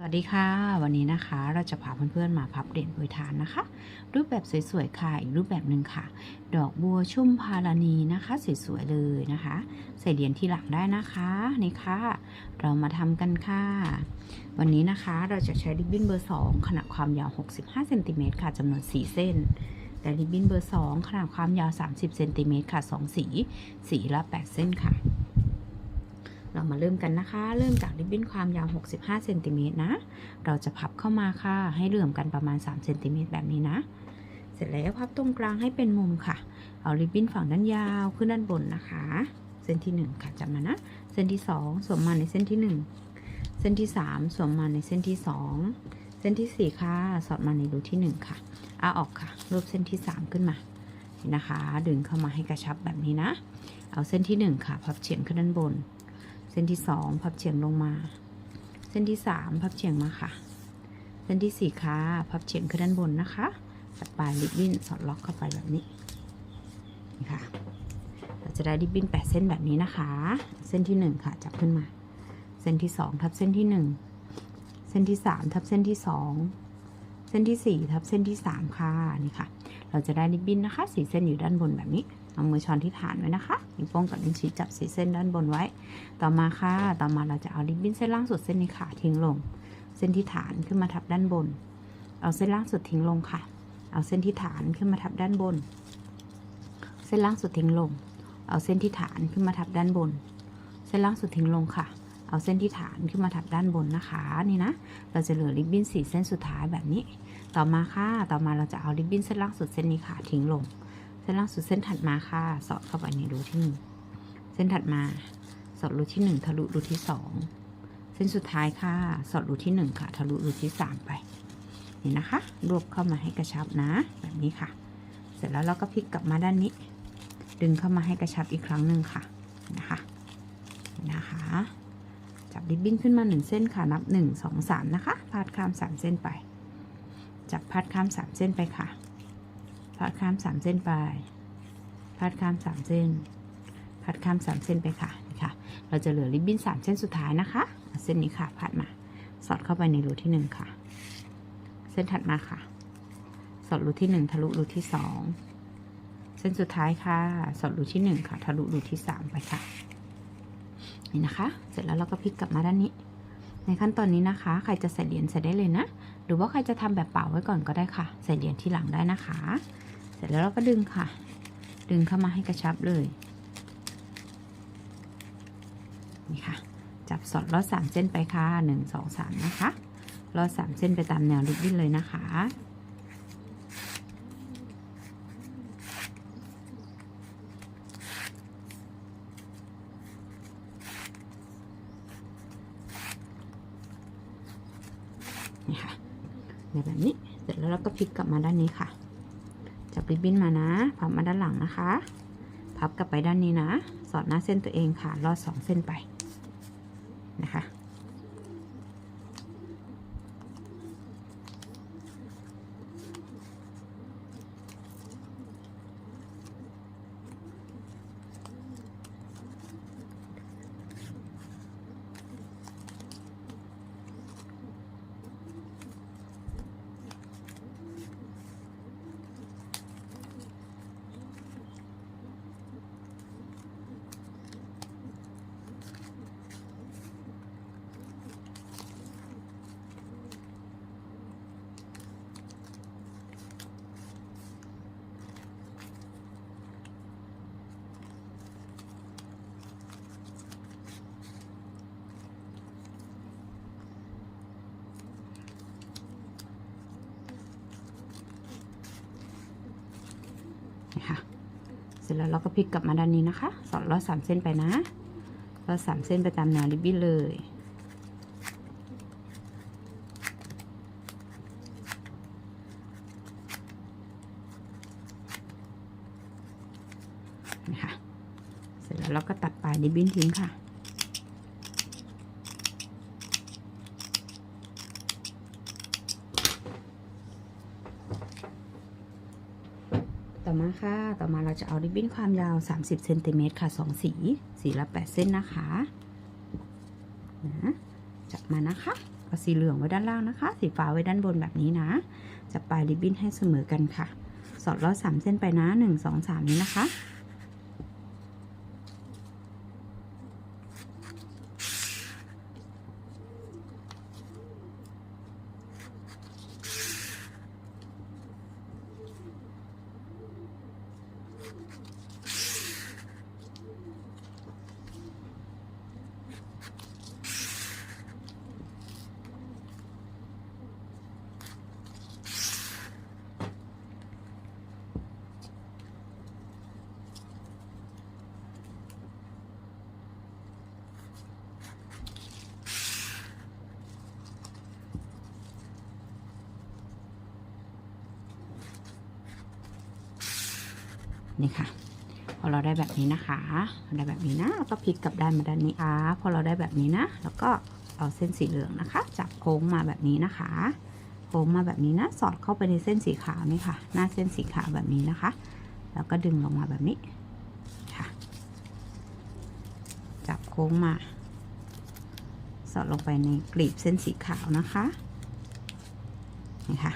สวัสดีค่ะ วันนี้นะคะเราจะพาเพื่อนๆมาพับเหรียญโปรยทานนะคะ รูปแบบสวยๆค่ะอีกรูปแบบหนึ่งค่ะ ดอกบัวชุ่มพาราณีนะคะสวยๆเลยนะคะ ใส่เหรียญที่หลังได้นะคะนี่ค่ะ เรามาทำกันค่ะ วันนี้นะคะเราจะใช้ริบบิ้นเบอร์ 2 ขนาดความยาว 65เซนติเมตรค่ะจำนวน 4 เส้น แต่ริบบิ้นเบอร์ 2 ขนาดความยาว 30เซนติเมตรค่ะ 2 สี สีละ 8 เส้นค่ะ เรามาเริ่มกันนะคะ เริ่มจากริบบิ้นความยาว 65เซนติเมตรนะ เราจะพับเข้ามาค่ะ ให้เหลื่อมกันประมาณ3เซนติเมตรแบบนี้นะ เสร็จแล้วพับตรงกลางให้เป็นมุมค่ะ เอาริบบิ้นฝั่งด้านยาวขึ้นด้านบนนะคะ เส้นที่ 1 ค่ะจำมานะ เส้นที่ 2 สวมมาในเส้นที่ 1 เส้นที่ 3 สวมมาในเส้นที่ 2 เส้นทีสี่4 ค่ะ สอดมาในรูที่ 1 ค่ะเอาออกค่ะ รูปเส้นที่ 3 ขึ้นมานะคะ ดึงเข้ามาให้กระชับแบบนี้นะ เอาเส้นที่ 1 ค่ะ พับเฉียงขึ้นด้านบน ส้นที่2พับเฉียงลงมา เส้นที่3พับเฉียงมาค่ะ เส้นที่4ค่ะพับเฉียงขึ้นด้านบนนะคะตัดปลายริบบิ้นสอดล็อกเข้าไปแบบนี้นี่ค่ะเราจะได้ริบบิ้น8เส้นแบบนี้นะคะ เส้นที่1ค่ะจับขึ้นมา เส้นที่2ทับเส้นที่1เส้นที่3ทับเส้นที่2เส้นที่4ทับเส้นที่3ค่ะนี่ค่ะ เราจะได้ริบบิ้นนะคะสีเส้นอยู่ด้านบนแบบนี้ เอามือช้อนที่ฐานไว้นะคะนิ้วโป้งกับนิ้วชี้จับสีเส้นด้านบนไว้ ต่อมาค่ะ ต่อมาเราจะเอาริบบิ้นเส้นล่างสุดเส้นนี้ค่ะทิ้งลง เส้นที่ฐานขึ้นมาทับด้านบน เอาเส้นล่างสุดทิ้งลงค่ะ เอาเส้นที่ฐานขึ้นมาทับด้านบน เส้นล่างสุดทิ้งลง เอาเส้นที่ฐานขึ้นมาทับด้านบน เส้นล่างสุดทิ้งลงค่ะ เอาเส้นที่ฐานขึ้นมาทับด้านบนนะคะนี่นะ เราจะเหลือริบบิ้นสีเส้นสุดท้ายแบบนี้ ต่อมาค่ะ ต่อมาเราจะเอาริบบิ้นเส้นล่างสุดเส้นนี้ค่ะทิ้งลง ส้นล่างสุดเส้นถัดมาค่ะ สอดเข้าไปในรูที่หนึ่งเส้นถัดมา สอดรูที่หนึ่งทะลุรูที่สองเส้นสุดท้ายค่ะ สอดรูที่หนึ่งค่ะ ทะลุรูที่สามไป นี่นะคะ รวบเข้ามาให้กระชับนะ แบบนี้ค่ะ เสร็จแล้วเราก็พลิกกลับมาด้านนี้ ดึงเข้ามาให้กระชับอีกครั้งหนึ่งค่ะ นะคะ นะคะ จับริบบิ้นขึ้นมาหนึ่งเส้นค่ะ นับหนึ่งสองสามนะคะ พาดข้ามสามเส้นไป จับพาดข้ามสามเส้นไปค่ะ พาดข้ามสามเส้นไปพาดข้ามสามเส้นพัดข้ามสามเส้นไปค่ะนี่ค่ะ เราจะเหลือริบบิ้นสามเส้นสุดท้ายนะคะเส้นนี้ค่ะพัดมา สอดเข้าไปในรูที่หนึ่งค่ะ เส้นถัดมาค่ะ สอดรูที่หนึ่งทะลุรูที่สองเส้นสุดท้ายค่ะ สอดรูที่หนึ่งค่ะ ทะลุรูที่สามไปค่ะนี่นะคะ เสร็จแล้วเราก็พลิกกลับมาด้านนี้ ในขั้นตอนนี้นะคะ ใครจะใส่เหรียญใส่ได้เลยนะ หรือว่าใครจะทำแบบเปล่าไว้ก่อนก็ได้ค่ะ ใส่เหรียญที่หลังได้นะคะ เสร็จแล้วเราก็ดึงค่ะ ดึงเข้ามาให้กระชับเลย นี่ค่ะ จับสอดลอดสามเส้นไปค่ะหนึ่งสองสามนะคะลอดสามเส้นไปตามแนวริบบิ้นเลยนะคะนี่ค่ะแบบนี้ เสร็จแล้วเราก็พลิกกลับมาด้านนี้ค่ะ จับริบบิ้นมานะพับมาด้านหลังนะคะ พับกลับไปด้านนี้นะ สอดหน้าเส้นตัวเองค่ะ รอดสองเส้นไปนะคะ นะคะเสร็จแล้วเราก็พลิกกลับมาด้านนี้นะคะสอดลอดสามเส้นไปนะลอดสามเส้นไปตามแนวริบบิ้นเลยนะคะเสร็จแล้วเราก็ตัดปลายริบบิ้นทิ้งค่ะ ต่อมาค่ะ ต่อมาเราจะเอาริบบิ้นความยาว 30เซนติเมตรค่ะ2สีสีละ8เส้นนะคะนะจับมานะคะเอาสีเหลืองไว้ด้านล่างนะคะ สีฟ้าไว้ด้านบนแบบนี้นะจะปลายริบบิ้นให้เสมอกันค่ะ สอดรอดสามเส้นไปนะหนึ่งสองสามนี้นะคะ นี่ค่ะ พอเราได้แบบนี้นะคะได้แบบนี้นะแล้วก็พลิกกลับด้านมาด้านนี้อ่าพอเราได้แบบนี้นะ แล้วก็เอาเส้นสีเหลืองนะคะ จับโค้งมาแบบนี้นะคะ โค้งมาแบบนี้นะ สอดเข้าไปในเส้นสีขาวนี่ค่ะ หน้าเส้นสีขาวแบบนี้นะคะ แล้วก็ดึงลงมาแบบนี้ค่ะ จับโค้งมา สอดลงไปในกลีบเส้นสีขาวนะคะนี่ค่ะ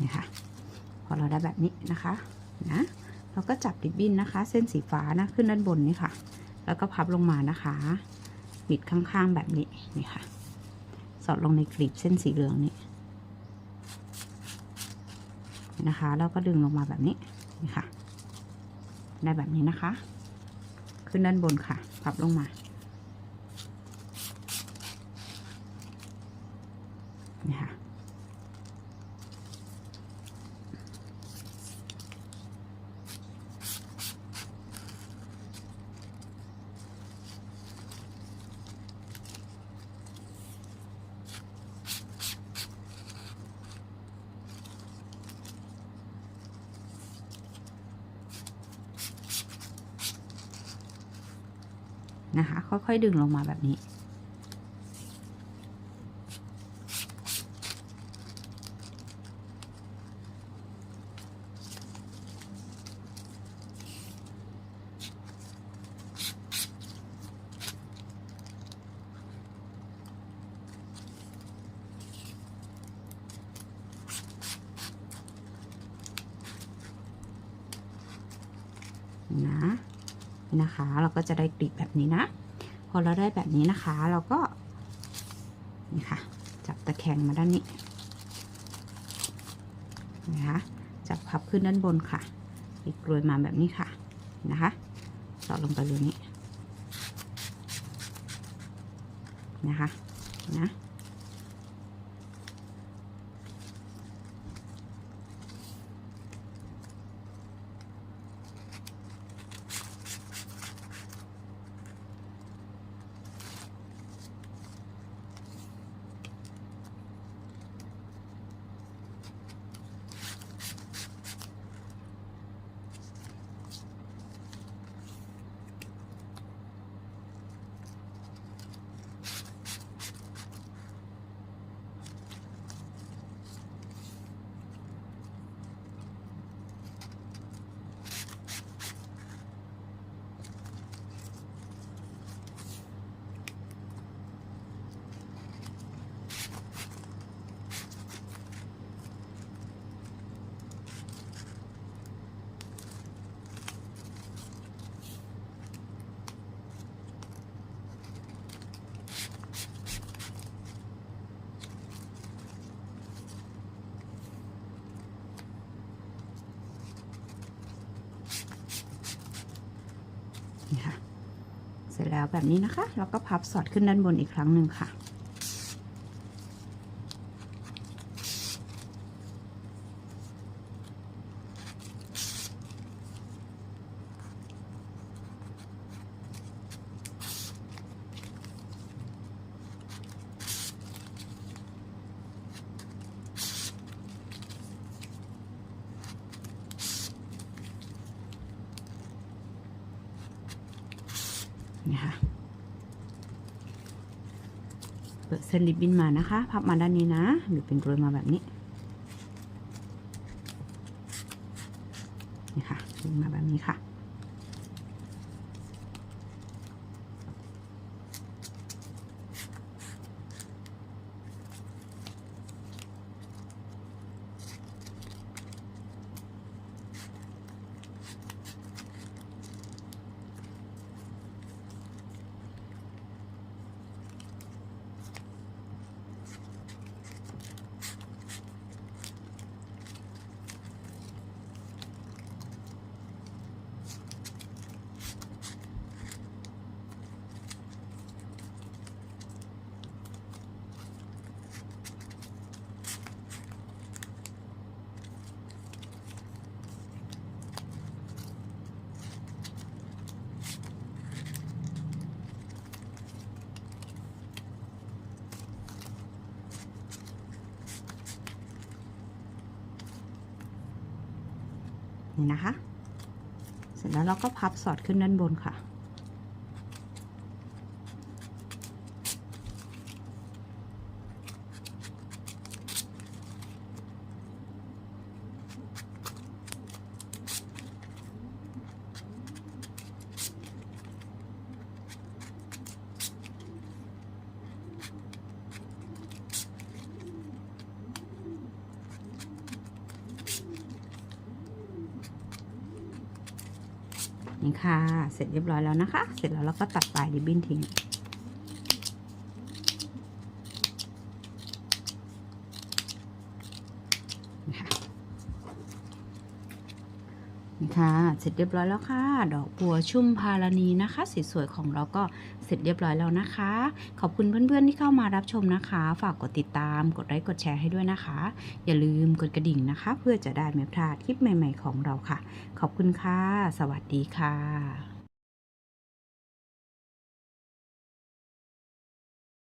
นี่ค่ะ พอเราได้แบบนี้นะคะนะเราก็จับริบบิ้นนะคะ เส้นสีฟ้านะขึ้นด้านบนนี่ค่ะ แล้วก็พับลงมานะคะบิดข้างๆแบบนี้นี่ค่ะ สอดลงในกลีบเส้นสีเหลืองนี่นะคะแล้วก็ดึงลงมาแบบนี้นี่ค่ะ ได้แบบนี้นะคะ ขึ้นด้านบนค่ะ พับลงมานี่ค่ะ นะคะ ค่อยๆดึงลงมาแบบนี้ นะ นี่นะคะ เราก็จะได้กลีบแบบนี้นะ พอเราได้แบบนี้นะคะ เราก็นี่ค่ะ จับตะแคงมาด้านนี้นะคะจับพับขึ้นด้านบนค่ะอีกกลวยมาแบบนี้ค่ะนะคะสอดลงไปเลยนี้นะคะนะ นี่ค่ะ เสร็จแล้วแบบนี้นะคะแล้วก็พับสอดขึ้นด้านบนอีกครั้งหนึ่งค่ะ นี่ค่ะ เปิดเส้นริบบิ้นมานะคะ พับมาด้านนี้นะหรือเป็นกลวยมาแบบนี้นี่ค่ะดึงมาแบบนี้ค่ะ นี่นะคะ เสร็จแล้วเราก็พับสอดขึ้นด้านบนค่ะ นี่ค่ะ เสร็จเรียบร้อยแล้วนะคะ เสร็จแล้วเราก็ตัดปลายริบบิ้นทิ้งนี่ค่ะ นี่ค่ะ เสร็จเรียบร้อยแล้วค่ะ ดอกบัวชุ่มพารณีนะคะสวยๆของเราก็เสร็จเรียบร้อยแล้วนะคะ ขอบคุณเพื่อนๆที่เข้ามารับชมนะคะ ฝากกดติดตาม กดไลค์กดแชร์ให้ด้วยนะคะ อย่าลืมกดกระดิ่งนะคะ เพื่อจะได้ไม่พลาดคลิปใหม่ ๆ ของเราค่ะ ขอบคุณค่ะ สวัสดีค่ะ